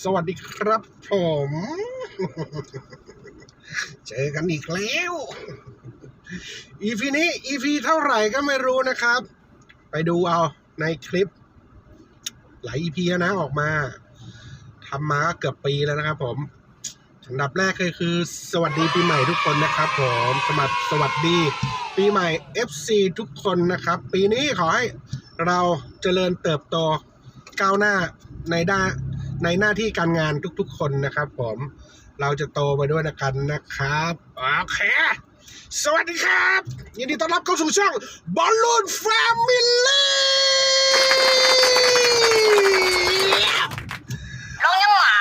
สวัสดีครับผม เจอกันอีกแล้ว EP นี้ EP เท่าไหร่ก็ไม่รู้นะครับ ไปดูเอาในคลิป หลาย EP แล้วนะออกมาทำมาเกือบปีแล้วนะครับผมอันดับแรกเลยคือ สวัสดีปีใหม่ทุกคนนะครับ ผมสมัสสวัสดี ปีใหม่ FC ทุกคนนะครับ ปีนี้ขอให้เราเจริญเติบโตก้าวหน้าในด้าน ในหน้าที่การงานทุกๆ คนนะครับ ผมเราจะโตไปด้วยนะกันนะครับโอเคสวัสดีครับ ยินดีต้อนรับเข้าสู่ช่องบอลลูนแฟมิลี่ลงยังหวา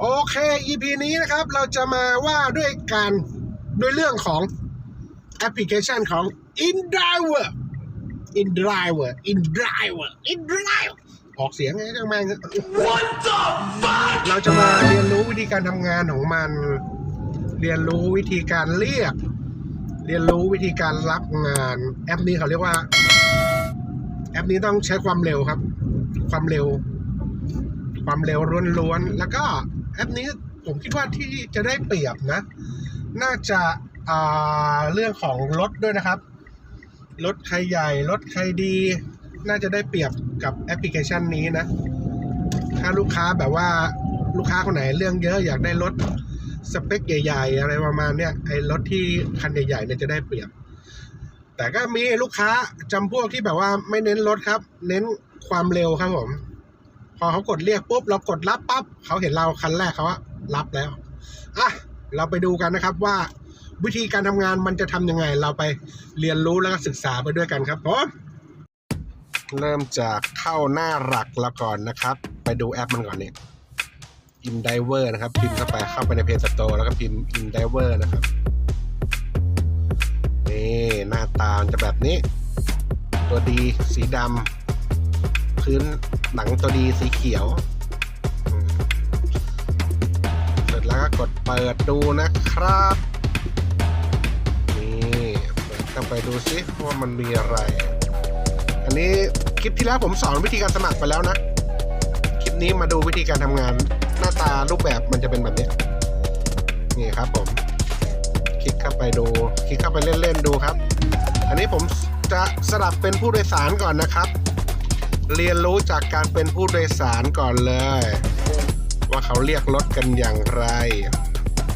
โอเค EP นี้นะครับ เราจะมาว่าด้วยการด้วยเรื่องของแอปพลิเคชันของ InDriver InDriver InDriver InDriver ออกเสียงไงจังแม่งเราจะมาเรียนรู้วิธีการทำงานของมัน เรียนรู้วิธีการเรียก เรียนรู้วิธีการรับงาน แอปนี้เขาเรียกว่า แอปนี้ต้องใช้ความเร็วครับ ความเร็ว ความเร็วล้วนๆแล้วก็แอปนี้ผมคิดว่าที่จะได้เปรียบนะ น่าจะเรื่องของรถด้วยนะครับ รถใครใหญ่ รถใครดี น่าจะได้เปรียบกับแอปพลิเคชันนี้นะ ถ้าลูกค้าแบบว่าลูกค้าคนไหนเรื่องเยอะอยากได้รถสเปคใหญ่ๆ อะไรประมาณเนี้ยไอ้รถที่คันใหญ่ๆเนี่ยจะได้เปรียบ แต่ก็มีลูกค้าจำพวกที่แบบว่าไม่เน้นรถครับ เน้นความเร็วครับผม พอเขากดเรียกปุ๊บเรากดรับปั๊บเขาเห็นเราคันแรกเขาว่ารับแล้วอะเราไปดูกันนะครับว่าวิธีการทำงานมันจะทำยังไง เราไปเรียนรู้แล้วก็ศึกษาไปด้วยกันครับผม เริ่มจากเข้าหน้าหลักแล้วก่อนนะครับ ไปดูแอปมันก่อนเนี่ย InDiver นะครับ พิมพ์เข้าไปเข้าไปในเพจสโตร์แล้วก็พิมพ์ InDiver นะครับนี่หน้าตามจะแบบนี้ ตัวดีสีดำพื้นหนังตัวดีสีเขียวเสร็จแล้วก็กดเปิดดูนะครับนี่เปิดเข้าไปดูซิว่ามันมีอะไร อันนี้ คลิปที่แล้วผมสอนวิธีการสมัครไปแล้วนะ คลิปนี้มาดูวิธีการทำงานหน้าตารูปแบบมันจะเป็นแบบนี้ นี่ครับผม คลิกเข้าไปดู คลิกเข้าไปเล่นๆดูครับ อันนี้ผมจะสลับเป็นผู้โดยสารก่อนนะครับ เรียนรู้จากการเป็นผู้โดยสารก่อนเลย ว่าเขาเรียกรถกันอย่างไร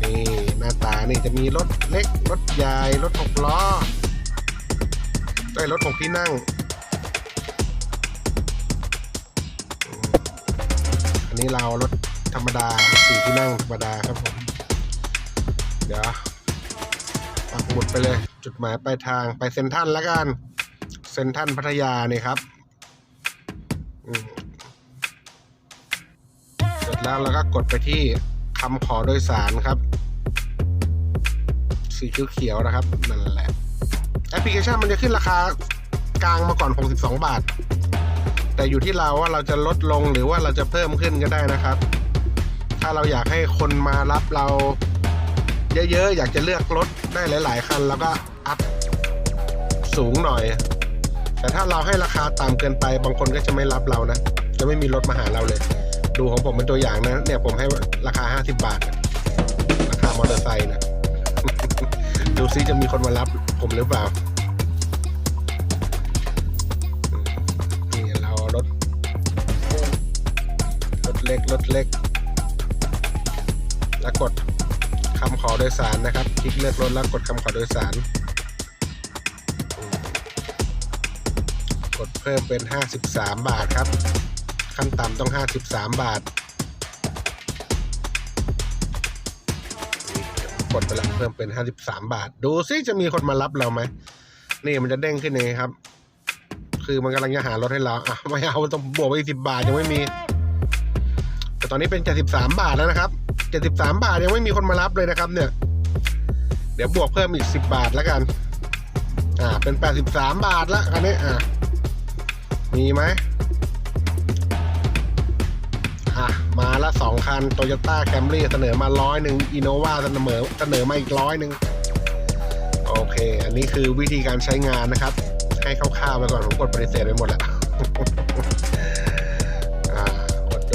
นี่หน้าตานี่จะมีรถเล็ก รถใหญ่ รถหกล้อได้รถหกที่นั่ง นี้เรารถธรรมดาสี่ที่นั่งธรรมดาครับผม เดี๋ยวปักหมุดไปเลย จุดหมายปลายทางไปเซ็นทรัลแล้วกัน เซ็นทรัลพัทยาเนี่ยครับเสร็จแล้วเราก็กดไปที่คำขอโดยสารครับ สีเขียวๆนะครับนั่นแหละแอปพลิเคชันมันจะขึ้นราคากลางมาก่อน 62 บาท แต่อยู่ที่เราว่าเราจะลดลงหรือว่าเราจะเพิ่มขึ้นก็ได้นะครับ ถ้าเราอยากให้คนมารับเรา เยอะๆ อยากจะเลือกรถได้หลาย ๆ คันแล้วก็อัพสูงหน่อย แต่ถ้าเราให้ราคาต่ำเกินไปบางคนก็จะไม่รับเรานะ จะไม่มีรถมาหาเราเลย ดูของผมเป็นตัวอย่างนะเนี่ยผมให้ราคา 50 บาท ราคามอเตอร์ไซค์นะ ดูซิจะมีคนมารับผมหรือเปล่า รถเล็กรถเล็ก แล้วกดคำขอโดยสารนะครับ คลิกเลือกรถแล้วกดคำขอโดยสาร กดเพิ่มเป็น 53 บาทครับ ขั้นต่ำต้อง 53 บาท กดไปแล้วเพิ่มเป็น 53 บาท ดูซิจะมีคนมารับเราไหม นี่มันจะเด้งขึ้นเองครับ คือมันกำลังจะหารถให้เราอะไม่เอาต้องบวกไปอีก10บาทยังไม่มี แต่ตอนนี้เป็น 73 บาทแล้วนะครับ 73 บาทยังไม่มีคนมารับเลยนะครับ เนี่ย เดี๋ยวบวกเพิ่มอีก 10 บาทแล้วกัน อ่า เป็น 83 บาทละอันนี้ อ่ามีไหมอะ มาละสองคันโตโยต้าแคมรี่เสนอมาร้อยหนึ่งอินโนวาเสนอเสนอมาอีกร้อยหนึ่งโอเค อันนี้คือวิธีการใช้งานนะครับ ให้คร่าวๆไปก่อนผมกดปฏิเสธไปหมดแล้ว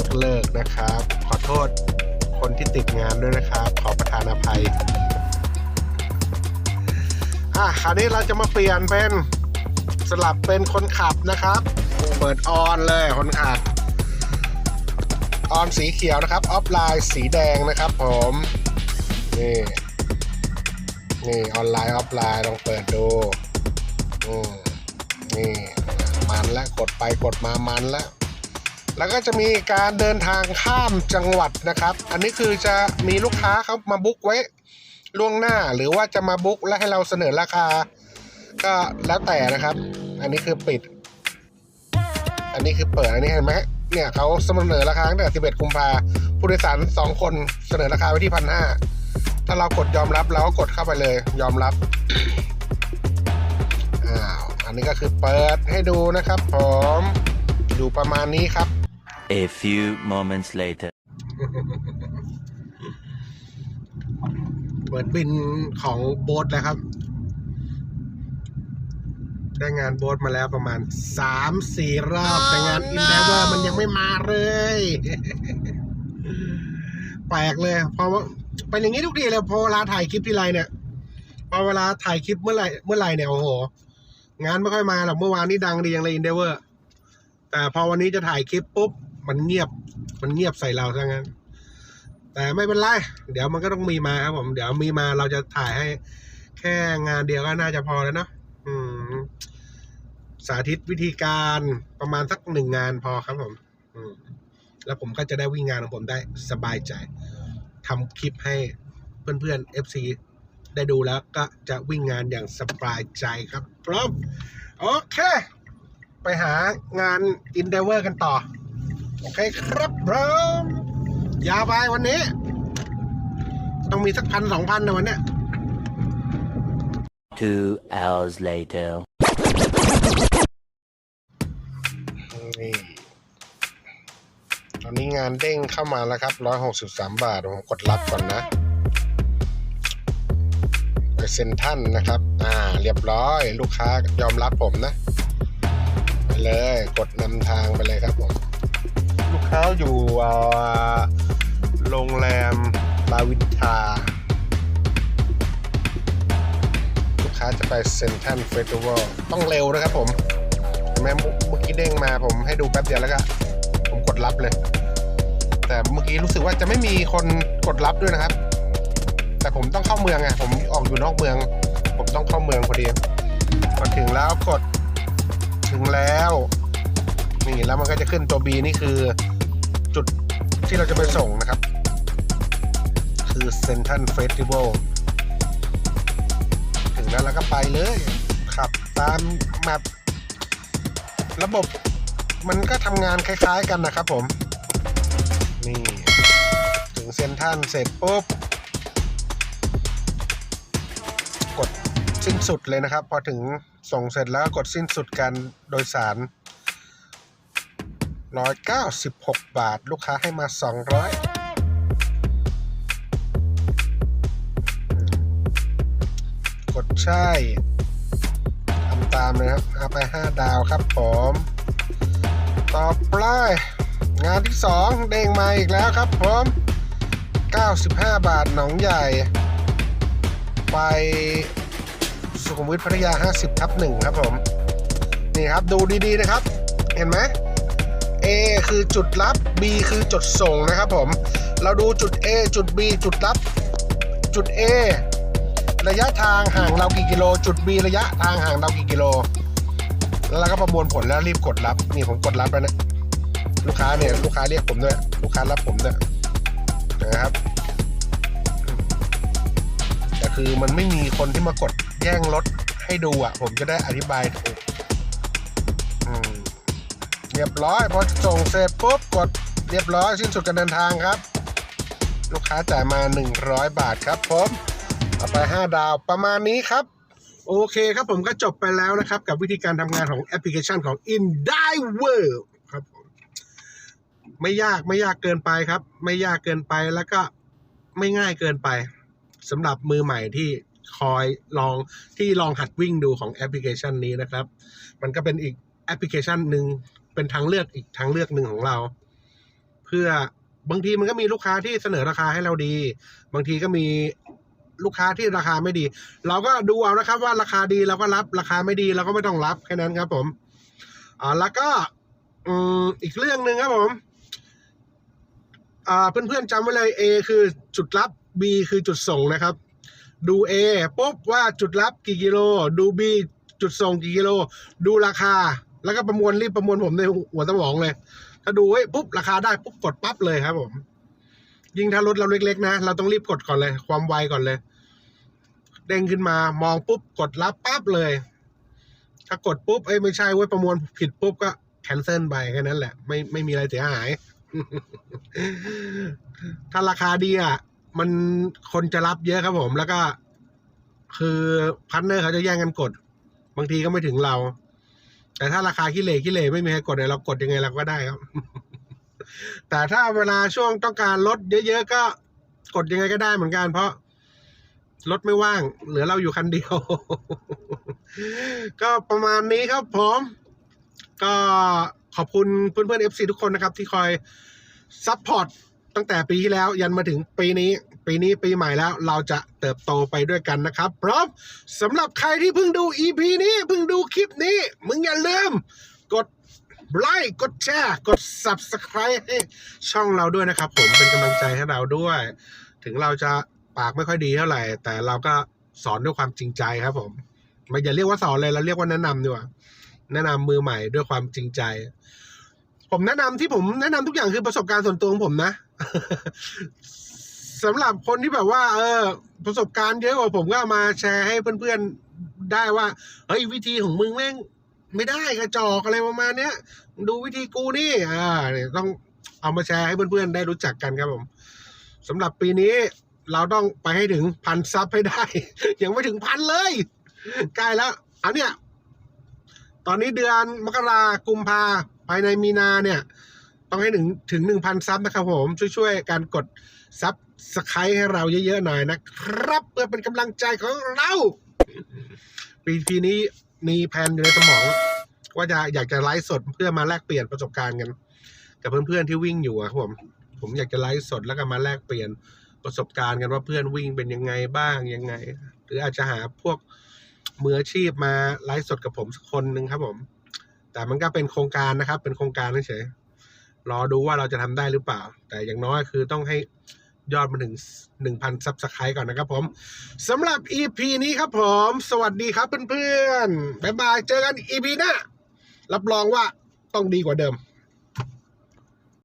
กเลิกนะครับ ขอโทโทษคนที่ติดงานด้วยนะครับ ขอประทานอภัย อะคราวนี้เราจะมาเปลี่ยนเป็นสลับเป็นคนขับนะครับ เปิดออนเลยคนขับ ออนสีเขียวนะครับ ออฟไลน์สีแดงนะครับผม นี่ นี่ออนไลน์ออฟไลน์ลองเปิดดูอืมนี่ มันแล้วกดไปกดมามันแล้ว แล้วก็จะมีการเดินทางข้ามจังหวัดนะครับ อันนี้คือจะมีลูกค้าเขามาบุ๊กไว้ล่วงหน้าหรือว่าจะมาบุ๊กแล้วให้เราเสนอราคา ก็แล้วแต่นะครับ อันนี้คือปิด อันนี้คือเปิดอันนี้เห็นไหมเนี่ยเขาเสนอราคาตั้งแต่11กุมภาผู้โดยสารสองคนเสนอราคาไว้ที่พันห้าถ้าเรากดยอมรับเราก็กดเข้าไปเลย ยอมรับอ้าวอันนี้ก็คือเปิดให้ดูนะครับผมอยู่ประมาณนี้ครับ A few moments later. เปิดบินของโบ๊ทแล้วครับ ได้งานโบ๊ทมาแล้วประมาณสามสี่รอบ แต่งานอินเดเวอร์มันยังไม่มาเลย แปลกเลย เพราะว่าเป็นอย่างนี้ทุกทีเลยพอเวลาถ่ายคลิปทีไรเนี่ยพอเวลาถ่ายคลิปเมื่อไหร่เมื่อไหร่เนี่ยโอ้โห งานไม่ค่อยมาหรอกเมื่อวานนี้ดังดีอย่างเลยอินเดเวอร์แต่พอวันนี้จะถ่ายคลิปปุ๊บ มันเงียบ มันเงียบใส่เราซะงั้น แต่ไม่เป็นไร เดี๋ยวมันก็ต้องมีมาครับผม เดี๋ยวมีมาเราจะถ่ายให้ แค่งานเดียวก็น่าจะพอแล้วเนอะสาธิตวิธีการประมาณสักหนึ่งงานพอครับผมแล้วผมก็จะได้วิ่งงานของผมได้สบายใจทำคลิปให้เพื่อนๆ FC ได้ดูแล้วก็จะวิ่งงานอย่างสบายใจครับพร้อมโอเค ไปหางาน Endeavor กันต่อ โอเคครับพร้อมยาวไปวันนี้ ต้องมีสักพันสองพันนะวันเนี้ย Two hours later. นี่ตอนนี้งานเด้งเข้ามาแล้วครับร้อยหกสิบสามบาท ผมกดรับก่อนนะไปเซ็นท่านนะครับ อ่า เรียบร้อย ลูกค้ายอมรับผมนะ ไปเลย กดนำทางไปเลยครับผม ลูกค้าอยู่โรงแรมลาวินทาลูกค้าจะไปเซนทันเฟสติวัลต้องเร็วนะครับผมแม่เมื่อกี้เด้งมาผมให้ดูแป๊บเดียวแล้วก็ผมกดรับเลย แต่เมื่อกี้รู้สึกว่าจะไม่มีคนกดรับด้วยนะครับ แต่ผมต้องเข้าเมืองไงผมออกอยู่นอกเมือง ผมต้องเข้าเมืองพอดีพอถึงแล้วกดถึงแล้วนี่แล้วมันก็จะขึ้นตัว B นี่คือ จุดที่เราจะไปส่งนะครับ คือเซนทันเฟสติวัลถึงแล้วเราก็ไปเลยขับตามแมประบบมันก็ทำงานคล้ายๆกันนะครับผม นี่ ถึงเซนทันเสร็จปุ๊บ กดสิ้นสุดเลยนะครับ พอถึงส่งเสร็จแล้วก็กดสิ้นสุดการโดยสาร 196 บาท ลูกค้าให้มา 200 กดใช่ทำตามเลยครับเอาไป 5 ดาวครับผม ต่อไปงานที่ 2 เด้งมาอีกแล้วครับผม 95 บาทหนองใหญ่ ไปสุขุมวิทพัทยา 50 ทับหนึ่งครับผม นี่ครับดูดีๆนะครับ เห็นไหม A คือจุดรับ B คือจุดส่งนะครับผม เราดูจุด A จุด B จุดรับ จุด A ระยะทางห่างเรากี่กิโล จุด B ระยะทางห่างเรากี่กิโล แล้วเราก็ประมวลผลแล้วรีบกดรับ นี่ผมกดรับแล้วนะ ลูกค้าเนี่ยลูกค้าเรียกผมด้วย ลูกค้ารับผมด้วยนะครับ แต่คือมันไม่มีคนที่มากดแย่งรถให้ดูอะ ผมจะได้อธิบายถูก เรียบร้อยพอส่งเสร็จปุ๊บกดเรียบร้อยสิ้นสุดการเดินทางครับ ลูกค้าจ่ายมา 100 บาทครับผมเอาไป 5 ดาวประมาณนี้ครับ โอเคครับผมก็จบไปแล้วนะครับ กับวิธีการทำงานของแอปพลิเคชันของ InDiver ครับผมไม่ยากไม่ยากเกินไปครับ ไม่ยากเกินไปแล้วก็ไม่ง่ายเกินไปสำหรับมือใหม่ที่คอยลองที่ลองหัดวิ่งดูของแอปพลิเคชันนี้นะครับ มันก็เป็นอีกแอปพลิเคชันหนึ่ง เป็นทางเลือกอีกทางเลือกหนึ่งของเรา เพื่อบางทีมันก็มีลูกค้าที่เสนอราคาให้เราดี บางทีก็มีลูกค้าที่ราคาไม่ดี เราก็ดูเอานะครับว่าราคาดีเราก็รับราคาไม่ดีเราก็ไม่ต้องรับแค่นั้นครับผมอ่าแล้วก็อืมอีกเรื่องหนึ่งครับผมอ่าเพื่อนๆจำไว้เลย A คือจุดรับ B คือจุดส่งนะครับ ดู A ปุ๊บว่าจุดรับกี่กิโล ดู B จุดส่งกี่กิโล ดูราคา แล้วก็ประมวลรีบประมวลผมในหัวสมองเลย ถ้าดูเฮ้ยปุ๊บราคาได้ปุ๊บกดปั๊บเลยครับ ผม ยิ่งถ้ารถเราเล็ก ๆ นะเราต้องรีบกดก่อนเลย ความไวก่อนเลย เด้งขึ้นมามองปุ๊บกดรับปั๊บเลย ถ้ากดปุ๊บเอ้ยไม่ใช่เว้ยประมวลผิดปุ๊บก็แคนเซิลไปแค่นั้นแหละ ไม่ไม่มีอะไรเสียหาย ถ้าราคาดีอะมันคนจะรับเยอะครับผมแล้วก็ คือพันเนอร์เขาจะแย่งกันกด บางทีก็ไม่ถึงเรา แต่ถ้าราคาขี้เหร่ขี้เหร่ไม่มีใครกดเนี่ยเรากดยังไงเราก็ได้ครับ แต่ถ้าเวลาช่วงต้องการลดเยอะๆก็กดยังไงก็ได้เหมือนกัน เพราะรถไม่ว่าง เหลือเราอยู่คันเดียว ก็ประมาณนี้ครับผมก็ขอบคุณเพื่อนๆ FC ทุกคนนะครับ ที่คอยซัพพอร์ตตั้งแต่ปีที่แล้วยันมาถึงปีนี้ ปีนี้ปีใหม่แล้วเราจะเติบโตไปด้วยกันนะครับพร้อมสำหรับใครที่เพิ่งดู EP นี้เพิ่งดูคลิปนี้ มึงอย่าลืมกดไลค์กดแชร์ กด Subscribe ให้ช่องเราด้วยนะครับ ผมเป็นกำลังใจให้เราด้วย ถึงเราจะปากไม่ค่อยดีเท่าไหร่ แต่เราก็สอนด้วยความจริงใจครับผมไม่อย่าเรียกว่าสอนเลยเราเรียกว่าแนะนำดีกว่าแนะนำมือใหม่ด้วยความจริงใจ ผมแนะนำที่ผมแนะนำทุกอย่างคือประสบการณ์ส่วนตัวของผมนะ สำหรับคนที่แบบว่า เออ ประสบการณ์เยอะกว่าผมก็มาแชร์ให้เพื่อนๆได้ว่าเฮ้ยวิธีของมึงแม่งไม่ได้กระจอกอะไรประมาณเนี้ยดูวิธีกูนี่อ่าเนี่ยต้องเอามาแชร์ให้เพื่อนๆได้รู้จักกันครับผมสำหรับปีนี้เราต้องไปให้ถึงพันซับให้ได้ ยังไม่ถึงพันเลยใกล้แล้วอันเนี้ยตอนนี้เดือนมกรากุมภาภายในมีนาเนี่ย ต้องให้ถึงถึงหนึ่งพันซับนะครับผมช่วยๆการกดซับสไครต์ให้เราเยอะๆหน่อยนะครับ เพื่อเป็นกำลังใจของเราปีปีนี้มีแผนอยู่ในสมอง ว่าจะอยากจะไลฟ์สดเพื่อมาแลกเปลี่ยนประสบการณ์กัน กับเพื่อนๆที่วิ่งอยู่อะครับผม ผมอยากจะไลฟ์สดแล้วก็มาแลกเปลี่ยนประสบการณ์กันว่าเพื่อนวิ่งเป็นยังไงบ้างยังไง หรืออาจจะหาพวกมืออาชีพมาไลฟ์สดกับผมสักคนหนึ่งครับผม แต่มันก็เป็นโครงการนะครับ เป็นโครงการเฉย รอดูว่าเราจะทำได้หรือเปล่า แต่อย่างน้อยคือต้องให้ยอดมาถึงหนึ่งพันซับสไครต์ก่อนนะครับผมสำหรับ EP นี้ครับผม สวัสดีครับเพื่อนๆบ๊ายบาย เจอกัน EP หน้ารับรองว่าต้องดีกว่าเดิม